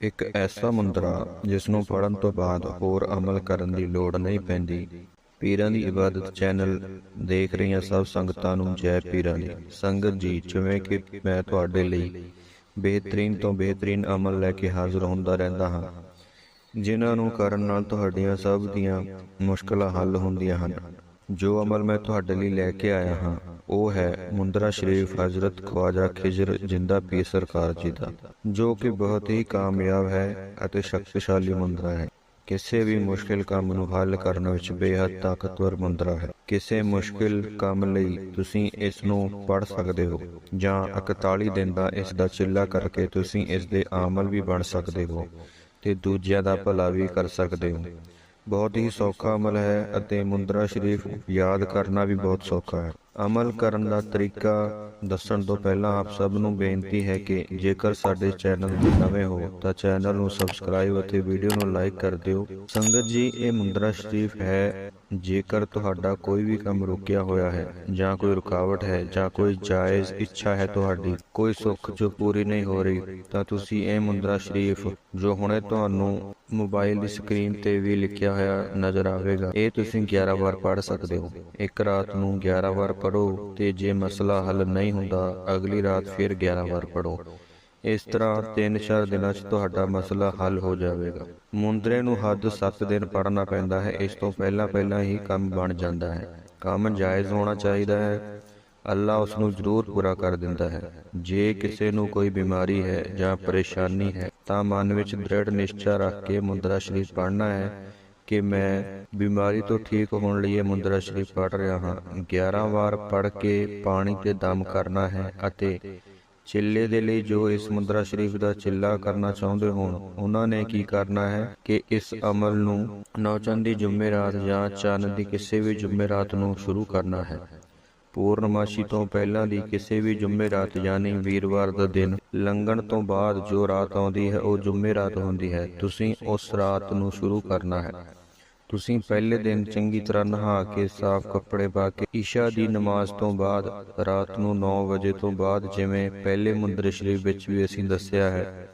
ਇੱਕ ਐਸਾ ਮੁੰਦਰਾ ਜਿਸ ਨੂੰ ਪੜਨ ਤੋਂ ਬਾਅਦ ਹੋਰ ਅਮਲ ਕਰਨ ਦੀ ਲੋੜ ਨਹੀਂ ਪੈਂਦੀ। ਪੀਰਾਂ ਦੀ ਇਬਾਦਤ ਚੈਨਲ ਦੇਖ ਰਹੀਆਂ ਸਭ ਸੰਗਤਾਂ ਨੂੰ ਜੈ ਪੀਰਾਂ ਦੀ। ਸੰਗਤ ਜੀ, ਜਿਵੇਂ ਕਿ ਮੈਂ ਤੁਹਾਡੇ ਲਈ ਬਿਹਤਰੀਨ ਤੋਂ ਬਿਹਤਰੀਨ ਅਮਲ ਲੈ ਕੇ ਹਾਜ਼ਰ ਹੁੰਦਾ ਰਹਿੰਦਾ ਹਾਂ, ਜਿਨ੍ਹਾਂ ਨੂੰ ਕਰਨ ਨਾਲ ਤੁਹਾਡੀਆਂ ਸਭ ਦੀਆਂ ਮੁਸ਼ਕਲਾਂ ਹੱਲ ਹੁੰਦੀਆਂ ਹਨ। ਜੋ ਅਮਲ ਮੈਂ ਤੁਹਾਡੇ ਲਈ ਲੈ ਕੇ ਆਇਆ ਹਾਂ, ਉਹ ਹੈ ਮੁੰਦਰਾ ਸ਼ਰੀਫ ਹਜ਼ਰਤ ਖਵਾਜਾ ਖਿਜਰ, ਜਿੰਦਾ ਪੀਰ ਸਰਕਾਰ ਜੀ ਦਾ, ਜੋ ਕਿ ਬਹੁਤ ਹੀ ਕਾਮਯਾਬ ਹੈ ਅਤੇ ਸ਼ਕਤੀਸ਼ਾਲੀ ਮੁੰਦਰਾ ਹੈ। ਕਿਸੇ ਵੀ ਮੁਸ਼ਕਿਲ ਕੰਮ ਨੂੰ ਹੱਲ ਕਰਨ ਵਿੱਚ ਬੇਹੱਦ ਤਾਕਤਵਰ ਮੁੰਦਰਾ ਹੈ। ਕਿਸੇ ਮੁਸ਼ਕਿਲ ਕੰਮ ਲਈ ਤੁਸੀਂ ਇਸ ਨੂੰ ਪੜ ਸਕਦੇ ਹੋ ਜਾਂ 41 ਦਿਨ ਦਾ ਇਸ ਦਾ ਚਿੱਲਾ ਕਰਕੇ ਤੁਸੀਂ ਇਸ ਦੇ ਆਮਲ ਵੀ ਬਣ ਸਕਦੇ ਹੋ ਤੇ ਦੂਜਿਆਂ ਦਾ ਭਲਾ ਵੀ ਕਰ ਸਕਦੇ ਹੋ। ਬਹੁਤ ਹੀ ਸੌਖਾ ਅਮਲ ਹੈ ਅਤੇ ਮੁੰਦਰਾ ਸ਼ਰੀਫ ਯਾਦ ਕਰਨਾ ਵੀ ਬਹੁਤ ਸੌਖਾ ਹੈ। ਅਮਲ ਕਰਨ ਦਾ ਤਰੀਕਾ ਦੱਸਣ ਤੋਂ ਪਹਿਲਾਂ ਆਪ ਸਭ ਨੂੰ ਬੇਨਤੀ ਹੈ ਕਿ ਜੇਕਰ ਸਾਡੇ ਚੈਨਲ ਤੇ ਨਵੇਂ ਹੋ, ਤਾਂ ਚੈਨਲ ਨੂੰ ਸਬਸਕ੍ਰਾਈਬ ਅਤੇ ਵੀਡੀਓ ਨੂੰ ਲਾਈਕ ਕਰ ਦਿਓ। ਸੰਗਤ ਜੀ, ਇਹ ਮੁੰਦਰਾ ਸ਼ਰੀਫ ਹੈ। ਜੇਕਰ ਤੁਹਾਡਾ ਕੋਈ ਵੀ ਕੰਮ ਰੁਕਿਆ ਹੋਇਆ ਹੈ, ਜਾਂ ਕੋਈ ਰੁਕਾਵਟ ਹੈ, ਜਾਂ ਕੋਈ ਜਾਇਜ਼ ਇੱਛਾ ਹੈ ਤੁਹਾਡੀ, ਕੋਈ ਸੁੱਖ ਜੋ ਪੂਰੀ ਨਹੀਂ ਹੋ ਰਹੀ, ਤਾਂ ਤੁਸੀਂ ਇਹ ਮੁੰਦਰਾ ਸ਼ਰੀਫ, ਜੋ ਹੁਣੇ ਤੁਹਾਨੂੰ ਮੋਬਾਈਲ ਦੀ ਸਕਰੀਨ ਤੇ ਵੀ ਲਿਖਿਆ ਹੋਇਆ ਨਜ਼ਰ ਆਵੇਗਾ, ਇਹ ਤੁਸੀਂ 11 ਵਾਰ ਪੜ੍ਹ ਸਕਦੇ ਹੋ। ਇੱਕ ਰਾਤ ਨੂੰ 11 ਵਾਰ ਪੜੋ ਤੇ ਜੇ ਮਸਲਾ ਹੱਲ ਨਹੀਂ ਹੁੰਦਾ, ਅਗਲੀ ਰਾਤ ਫਿਰ 11 ਵਾਰ ਪੜੋ ਇਸ ਤਰ੍ਹਾਂ 3-4 ਦਿਨਾਂ 'ਚ ਤੁਹਾਡਾ ਮਸਲਾ ਹੱਲ ਹੋ ਜਾਵੇਗਾ। ਮੁੰਦਰੇ ਨੂੰ ਹੱਦ 7 ਦਿਨ ਪੜਨਾ ਪੈਂਦਾ ਹੈ, ਇਸ ਤੋਂ ਪਹਿਲਾਂ ਪਹਿਲਾਂ ਹੀ ਕੰਮ ਬਣ ਜਾਂਦਾ ਹੈ। ਕੰਮ ਜਾਇਜ਼ ਹੋਣਾ ਚਾਹੀਦਾ ਹੈ। ਅੱਲਾ ਉਸ ਨੂੰ ਜ਼ਰੂਰ ਪੂਰਾ ਕਰ ਦਿੰਦਾ ਹੈ। ਜੇ ਕਿਸੇ ਨੂੰ ਕੋਈ ਬਿਮਾਰੀ ਹੈ ਜਾਂ ਪਰੇਸ਼ਾਨੀ ਹੈ, ਤਾਂ ਮਨ ਵਿੱਚ ਦ੍ਰਿੜ ਨਿਸ਼ਚਾ ਰੱਖ ਕੇ ਮੁੰਦਰਾ ਸ਼ਰੀਫ ਪੜ੍ਹਨਾ ਹੈ। ਕਿ ਮੈਂ ਬਿਮਾਰੀ ਤੋਂ ਠੀਕ ਹੋਣ ਲਈ ਇਹ ਮੁੰਦਰਾ ਸ਼ਰੀਫ ਪੜ੍ਹ ਰਿਹਾ ਹਾਂ। 11 ਵਾਰ ਪੜ੍ਹ ਕੇ ਪਾਣੀ ਤੇ ਦਮ ਕਰਨਾ ਹੈ ਅਤੇ ਚਿੱਲੇ ਦੇ ਲਈ ਜੋ ਇਸ ਮੁੰਦਰਾ ਸ਼ਰੀਫ ਦਾ ਚਿੱਲਾ ਕਰਨਾ ਚਾਹੁੰਦੇ ਹੋਣ, ਉਹਨਾਂ ਨੇ ਕੀ ਕਰਨਾ ਹੈ ਕਿ ਇਸ ਅਮਲ ਨੂੰ ਨੌਚੰਦ ਦੀ ਜੁਮੇਰਾਤ ਜਾਂ ਚੰਨ ਦੀ ਕਿਸੇ ਵੀ ਜੁਮੇਰਾਤ ਨੂੰ ਸ਼ੁਰੂ ਕਰਨਾ ਹੈ। ਪੂਰਨਮਾਸ਼ੀ ਤੋਂ ਪਹਿਲਾਂ ਦੀ ਕਿਸੇ ਵੀ ਜੁਮੇਰਾਤ ਯਾਨੀ ਵੀਰਵਾਰ ਦਾ ਦਿਨ, ਲੰਘਣ ਤੋਂ ਬਾਅਦ ਜੋ ਰਾਤ ਆਉਂਦੀ ਹੈ, ਉਹ ਜੁਮੇਰਾਤ ਹੁੰਦੀ ਹੈ। ਤੁਸੀਂ ਉਸ ਰਾਤ ਨੂੰ ਸ਼ੁਰੂ ਕਰਨਾ ਹੈ। ਤੁਸੀਂ ਪਹਿਲੇ ਦਿਨ ਚੰਗੀ ਤਰ੍ਹਾਂ ਨਹਾ ਕੇ, ਸਾਫ਼ ਕੱਪੜੇ ਪਾ ਕੇ, ਈਸ਼ਾ ਦੀ ਨਮਾਜ਼ ਤੋਂ ਬਾਅਦ, ਰਾਤ ਨੂੰ 9 ਵਜੇ ਤੋਂ ਬਾਅਦ, ਜਿਵੇਂ ਪਹਿਲੇ ਮੁੰਦਰ ਸ਼ਰੀਫ ਵਿੱਚ ਵੀ ਅਸੀਂ ਦੱਸਿਆ ਹੈ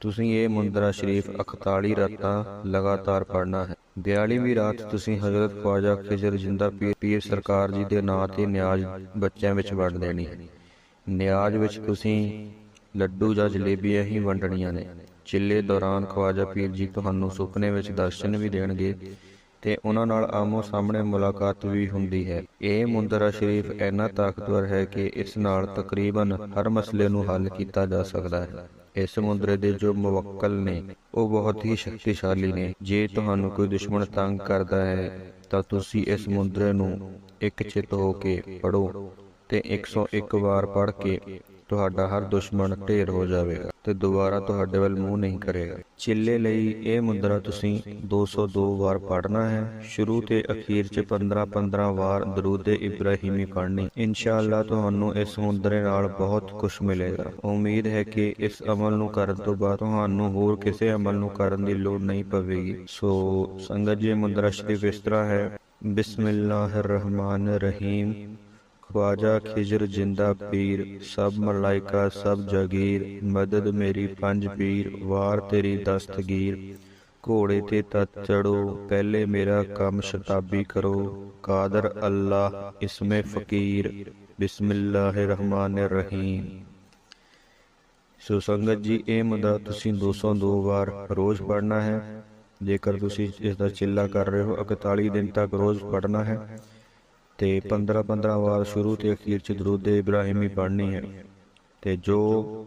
ਤੁਸੀਂ ਇਹ ਮੁੰਦਰਾ ਸ਼ਰੀਫ 41 ਰਾਤਾਂ ਲਗਾਤਾਰ ਪੜ੍ਹਨਾ ਹੈ। 42ਵੀਂ ਰਾਤ ਤੁਸੀਂ ਹਜ਼ਰਤ ਖਵਾਜਾ ਖਿਜਰ ਜਿੰਦਾ ਪੀਰ ਪੀਰ ਸਰਕਾਰ ਜੀ ਦੇ ਨਾਂ ਤੇ ਨਿਆਜ਼ ਬੱਚਿਆਂ ਵਿੱਚ ਵੰਡ ਦੇਣੀ ਹੈ। ਨਿਆਜ਼ ਵਿੱਚ ਤੁਸੀਂ ਲੱਡੂ ਜਾਂ ਜਲੇਬੀਆਂ ਹੀ ਵੰਡਣੀਆਂ ਨੇ। ਚਿੱਲੇ ਦੌਰਾਨ ਖਵਾਜਾ ਪੀਰ ਜੀ ਤੁਹਾਨੂੰ ਸੁਪਨੇ ਵਿੱਚ ਦਰਸ਼ਨ ਵੀ ਦੇਣਗੇ ਤੇ ਉਹਨਾਂ ਨਾਲ ਆਮੋ ਸਾਹਮਣੇ ਮੁਲਾਕਾਤ ਵੀ ਹੁੰਦੀ ਹੈ। ਇਹ ਮੁੰਦਰਾ ਸ਼ਰੀਫ ਇੰਨਾ ਤਾਕਤਵਰ ਹੈ ਕਿ ਇਸ ਨਾਲ ਤਕਰੀਬਨ ਹਰ ਮਸਲੇ ਨੂੰ ਹੱਲ ਕੀਤਾ ਜਾ ਸਕਦਾ ਹੈ। ਇਸ ਮੁੰਦਰੇ ਦੇ ਜੋ ਮੁਵੱਕਲ ਨੇ, ਉਹ ਬਹੁਤ ਹੀ ਸ਼ਕਤੀਸ਼ਾਲੀ ਨੇ। ਜੇ ਤੁਹਾਨੂੰ ਕੋਈ ਦੁਸ਼ਮਣ ਤੰਗ ਕਰਦਾ ਹੈ, ਤਾਂ ਤੁਸੀਂ ਇਸ ਮੁੰਦਰੇ ਨੂੰ ਇੱਕ ਚਿੱਤ ਹੋ ਕੇ ਪੜੋ ਤੇ 101 ਵਾਰ ਪੜ ਕੇ ਤੁਹਾਡਾ ਹਰ ਦੁਸ਼ਮਣ ਢੇਰ ਹੋ ਜਾਵੇਗਾ। ਤੇ ਦੁਬਾਰਾ ਤੁਹਾਡੇ ਵੱਲ ਮੂੰਹ ਨਹੀਂ ਕਰੇਗਾ। ਚਿੱਲੇ ਲਈ ਇਹ ਮੁੰਦਰਾ ਤੁਸੀਂ 202 ਵਾਰ ਪੜਨਾ ਹੈ। ਸ਼ੁਰੂ ਤੇ ਅਖੀਰ 'ਚ 15-15 ਵਾਰ ਦਰੂਦ ਇਬਰਾਹੀਮੀ ਪੜਨੀ ਇਨਸ਼ਾਅੱਲਾ ਤੁਹਾਨੂੰ ਇਸ ਮੁੰਦਰੇ ਨਾਲ ਬਹੁਤ ਕੁਝ ਮਿਲੇਗਾ। ਉਮੀਦ ਹੈ ਕਿ ਇਸ ਅਮਲ ਨੂੰ ਕਰਨ ਤੋਂ ਬਾਅਦ ਤੁਹਾਨੂੰ ਹੋਰ ਕਿਸੇ ਅਮਲ ਨੂੰ ਕਰਨ ਦੀ ਲੋੜ ਨਹੀਂ ਪਵੇਗੀ। ਸੋ ਸੰਗਤ, ਜੀ ਮੁੰਦਰਾ ਸ਼ਰੀਫ ਇਸ ਤਰ੍ਹਾਂ ਹੈ ਰਹੀਮ ਖਵਾਜਾ ਖਿਜਰ ਜਿੰਦਾ ਪੀਰ ਸਭ ਮਲਾਇਕਾ ਸਭ ਜਗੀਰ ਮਦਦ ਮੇਰੀ ਪੰਜ ਪੀਰ ਵਾਰ ਤੇਰੀ ਦਸਤਗੀਰ ਘੋੜੇ ਤੇ ਤਤ ਚੜੋ ਪਹਿਲੇ ਮੇਰਾ ਕੰਮ ਸ਼ਤਾਬੀ ਕਰੋ ਕਾਦਰ ਅੱਲਾ ਇਸਮੇ ਫਕੀਰ ਬਿਸਮਿਲ੍ਲਾਹਿਰਰਹਿਮਾਨਿਰਰਹੀਮ ਸੋ ਸੰਗਤ ਜੀ ਇਹ ਮੁੰਦਾ ਤੁਸੀਂ 202 ਵਾਰ ਰੋਜ਼ ਪੜ੍ਹਨਾ ਹੈ ਜੇਕਰ ਤੁਸੀਂ ਇਸ ਦਾ ਚਿੱਲਾ ਕਰ ਰਹੇ ਹੋ 41 ਦਿਨ ਤੱਕ ਰੋਜ਼ ਪੜ੍ਹਨਾ ਹੈ ਤੇ 15 15 ਵਾਰ ਸ਼ੁਰੂ ਤੇ ਅਖੀਰ ਚ ਦਰੂਦ ਇਬਰਾਹਿਮੀ ਪੜ੍ਹਨੀ ਹੈ। ਤੇ ਜੋ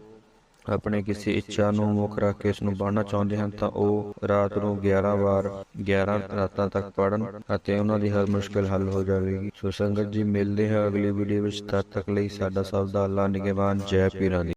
ਆਪਣੇ ਕਿਸੇ ਇੱਛਾ ਨੂੰ ਮੁੱਖ ਰੱਖ ਕੇ ਇਸ ਨੂੰ ਪੜ੍ਹਨਾ ਚਾਹੁੰਦੇ ਹਨ, ਤਾਂ ਉਹ ਰਾਤ ਨੂੰ 11 ਵਾਰ 11 ਰਾਤਾਂ ਤੱਕ ਪੜ੍ਹਨ ਅਤੇ ਉਹਨਾਂ ਦੀ ਹਰ ਮੁਸ਼ਕਲ ਹੱਲ ਹੋ ਜਾਵੇਗੀ। ਸੋ ਸੰਗਤ ਜੀ, ਮਿਲਦੇ ਹਾਂ ਅਗਲੀ ਵੀਡੀਓ ਵਿੱਚ। ਤਦ ਤੱਕ ਲਈ ਸਾਡਾ ਸਭ ਦਾ ਅੱਲਾ ਨਿਗਹਿਬਾਨ। ਜੈ ਪੀਰਾਂ ਦੀ।